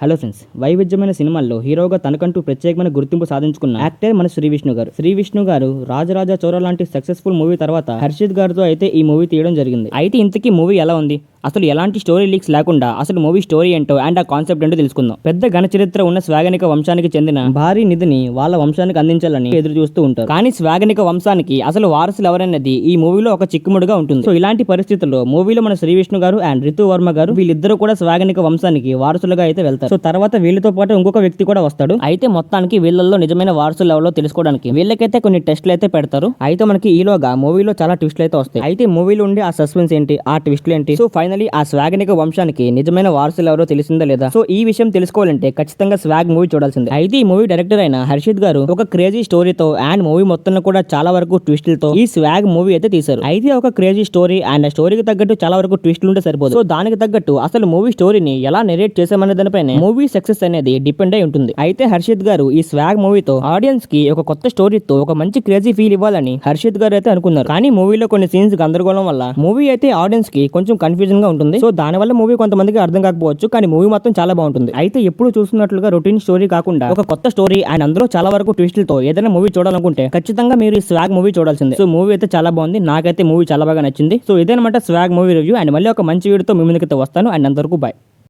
Hello friends వైవిధ్యమైన సినిమాల్లో హీరోగా తనకంటూ ప్రత్యేకమైన గుర్తింపు సాధించుకున్న యాక్టర్ మన శ్రీ విష్ణు గారు. శ్రీ విష్ణు గారు రాజరాజా చోర లాంటి సక్సెస్ఫుల్ మూవీ తర్వాత హర్షిత్ గారితో అయితే ఈ మూవీ తీయడం జరిగింది. అయితే ఇంతకీ మూవీ ఎలా ఉంది? అసలు ఎలాంటి స్టోరీ లీక్స్ లేకుండా అసలు మూవీ స్టోరీ ఏంటో అండ్ ఆ కాన్సెప్ట్ ఏంటో తెలుసుకుందాం. పెద్ద ఘనచరిత్ర ఉన్న స్వాగనిక వంశానికి చెందిన భారీ నిధిని వాళ్ళ వంశానికి అందించాలని ఎదురు చూస్తూ ఉంటారు. కానీ స్వాగనిక వంశానికి అసలు వారసులు ఎవరనేది ఈ మూవీలో ఒక చిక్కుముడుగా ఉంటుంది. సో ఇలాంటి పరిస్థితుల్లో మూవీలో మన శ్రీ విష్ణు గారు అండ్ రితు వర్మ గారు వీళ్ళిద్దరూ కూడా స్వాగనిక వంశానికి వారసులుగా అయితే వెళ్తారు. సో తర్వాత వీళ్ళతో పాటు ఇంకొక వ్యక్తి కూడా వస్తాడు. అయితే మొత్తానికి వీళ్ళల్లో నిజమైన వారసులు ఎవరో తెలుసుకోవడానికి వీళ్ళకైతే కొన్ని టెస్ట్లు అయితే పెడతారు. అయితే మనకి ఈలోగా మూవీలో చాలా ట్విస్ట్లు అయితే వస్తాయి. అయితే మూవీలో ఉండే ఆ సస్పెన్స్ ఏంటి? ఆ ట్విస్ట్లు ఏంటి? సో ఫైనల్ ఆ స్వాగనిక వంశానికి నిజమైన వారసులు ఎవరో తెలిసిందా లేదా? సో ఈ విషయం తెలుసుకోవాలంటే ఖచ్చితంగా స్వాగ్ మూవీ చూడాల్సిందే. అయితే ఈ మూవీ డైరెక్టర్ అయిన హర్షిత్ గారు ఒక క్రేజీ స్టోరీతో అండ్ మూవీ మొత్తంలో కూడా చాలా వరకు ట్విస్టులతో ఈ స్వాగ్ మూవీ అయితే తీశారు. అయితే ఒక క్రేజీ స్టోరీ అండ్ ఆ స్టోరీకి తగ్గట్టు చాలా వరకు ట్విస్టులు ఉంటే సరిపోదు. సో దానికి తగ్గట్టు అసలు మూవీ స్టోరీని ఎలా నెరేట్ చేసామనే దానిపైన మూవీ సక్సెస్ అనేది డిపెండ్ అయి ఉంటుంది. అయితే హర్షిత్ గారు ఈ స్వాగ్ మూవీతో ఆడియన్స్కి ఒక కొత్త స్టోరీతో ఒక మంచి క్రేజీ ఫీల్ ఇవ్వాలని హర్షిత్ గారు అయితే అనుకున్నారు. కానీ మూవీలో కొన్ని సీన్స్ గందరగోళం వల్ల మూవీ అయితే ఆడియన్స్కి కొంచెం కన్ఫ్యూజన్ గా ఉంటుంది. సో దాని వల్ల మూవీ కొంతమందికి అర్థం కాకపోవచ్చు కానీ మూవీ మొత్తం చాలా బాగుంటుంది. అయితే ఎప్పుడు చూస్తున్నట్లుగా రొటీన్ స్టోరీ కాకుండా ఒక కొత్త స్టోరీ అండ్ అందులో చాలా వరకు ట్విస్టులతో ఏదైనా మూవీ చూడాలనుకుంటే ఖచ్చితంగా మీరు ఈ స్వాగ్ మూవీ చూడాల్సిందే. సో మూవీ అయితే చాలా బాగుంది. నాకైతే మూవీ చాలా బాగా నచ్చింది. సో ఇదేనమాట స్వాగ్ మూవీ రివ్యూ. అండ్ మళ్ళీ ఒక మంచి వీడియోతో మీ ముందుకైతే వస్తాను. అండ్ అందరికీ బాయ్.